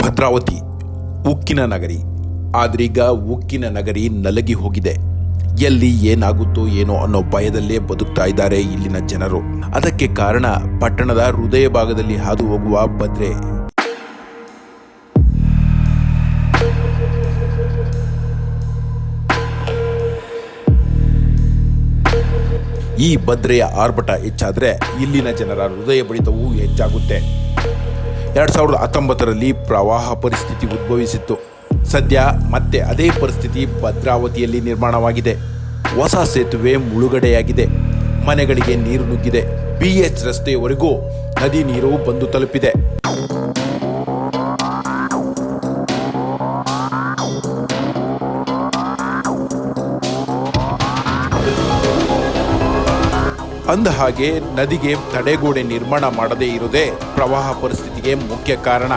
ಭದ್ರಾವತಿ, ಉಕ್ಕಿನ ನಗರಿ. ಆದ್ರೀಗ ಉಕ್ಕಿನ ನಗರಿ ನಲಗಿ ಹೋಗಿದೆ. ಎಲ್ಲಿ ಏನಾಗುತ್ತೋ ಏನೋ ಅನ್ನೋ ಭಯದಲ್ಲೇ ಬದುಕ್ತಾ ಇದ್ದಾರೆ ಇಲ್ಲಿನ ಜನರು. ಅದಕ್ಕೆ ಕಾರಣ ಪಟ್ಟಣದ ಹೃದಯ ಭಾಗದಲ್ಲಿ ಹಾದು ಹೋಗುವ ಭದ್ರೆ. ಈ ಭದ್ರೆಯ ಆರ್ಭಟ ಹೆಚ್ಚಾದ್ರೆ ಇಲ್ಲಿನ ಜನರ ಹೃದಯ ಬಡಿತವೂ ಹೆಚ್ಚಾಗುತ್ತೆ. ಎರಡ್ ಸಾವಿರದ ಹತ್ತೊಂಬತ್ತರಲ್ಲಿ ಪ್ರವಾಹ ಪರಿಸ್ಥಿತಿ ಉದ್ಭವಿಸಿತ್ತು. ಸದ್ಯ ಮತ್ತೆ ಅದೇ ಪರಿಸ್ಥಿತಿ ಭದ್ರಾವತಿಯಲ್ಲಿ ನಿರ್ಮಾಣವಾಗಿದೆ. ಹೊಸ ಸೇತುವೆ ಮುಳುಗಡೆಯಾಗಿದೆ. ಮನೆಗಳಿಗೆ ನೀರು ನುಗ್ಗಿದೆ. ಬಿಎಚ್ ರಸ್ತೆಯವರೆಗೂ ನದಿ ನೀರು ಬಂದು ತಲುಪಿದೆ. ಅಂದ ಹಾಗೆ ನದಿಗೆ ತಡೆಗೋಡೆ ನಿರ್ಮಾಣ ಮಾಡದೇ ಇರುವುದೇ ಪ್ರವಾಹ ಪರಿಸ್ಥಿತಿಗೆ ಮುಖ್ಯ ಕಾರಣ.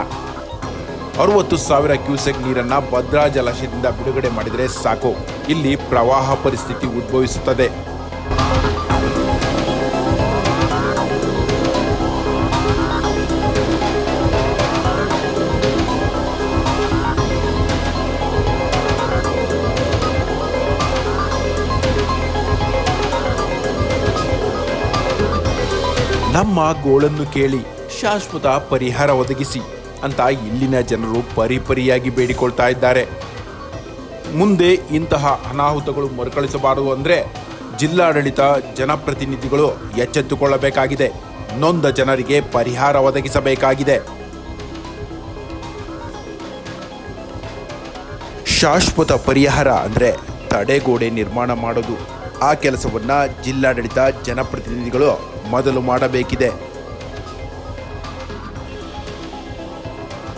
ಅರವತ್ತು ಸಾವಿರ ಕ್ಯೂಸೆಕ್ ನೀರನ್ನ ಭದ್ರಾ ಜಲಾಶಯದಿಂದ ಬಿಡುಗಡೆ ಮಾಡಿದರೆ ಸಾಕು. ಇಲ್ಲಿ ಪ್ರವಾಹ ಪರಿಸ್ಥಿತಿ ಉದ್ಭವಿಸುತ್ತದೆ. ನಮ್ಮ ಗೋಳನ್ನು ಕೇಳಿ ಶಾಶ್ವತ ಪರಿಹಾರ ಒದಗಿಸಿ ಅಂತ ಇಲ್ಲಿನ ಜನರು ಪರಿಪರಿಯಾಗಿ ಬೇಡಿಕೊಳ್ತಾ ಇದ್ದಾರೆ. ಮುಂದೆ ಇಂತಹ ಅನಾಹುತಗಳು ಮರುಕಳಿಸಬಾರದು ಅಂದರೆ ಜಿಲ್ಲಾಡಳಿತ ಜನಪ್ರತಿನಿಧಿಗಳು ಎಚ್ಚೆತ್ತುಕೊಳ್ಳಬೇಕಾಗಿದೆ. ನೊಂದ ಜನರಿಗೆ ಪರಿಹಾರ ಒದಗಿಸಬೇಕಾಗಿದೆ. ಶಾಶ್ವತ ಪರಿಹಾರ ಅಂದರೆ ತಡೆಗೋಡೆ ನಿರ್ಮಾಣ ಮಾಡೋದು. ಆ ಕೆಲಸವನ್ನ ಜಿಲ್ಲಾಡಳಿತ ಜನಪ್ರತಿನಿಧಿಗಳು ಮೊದಲು ಮಾಡಬೇಕಿದೆ.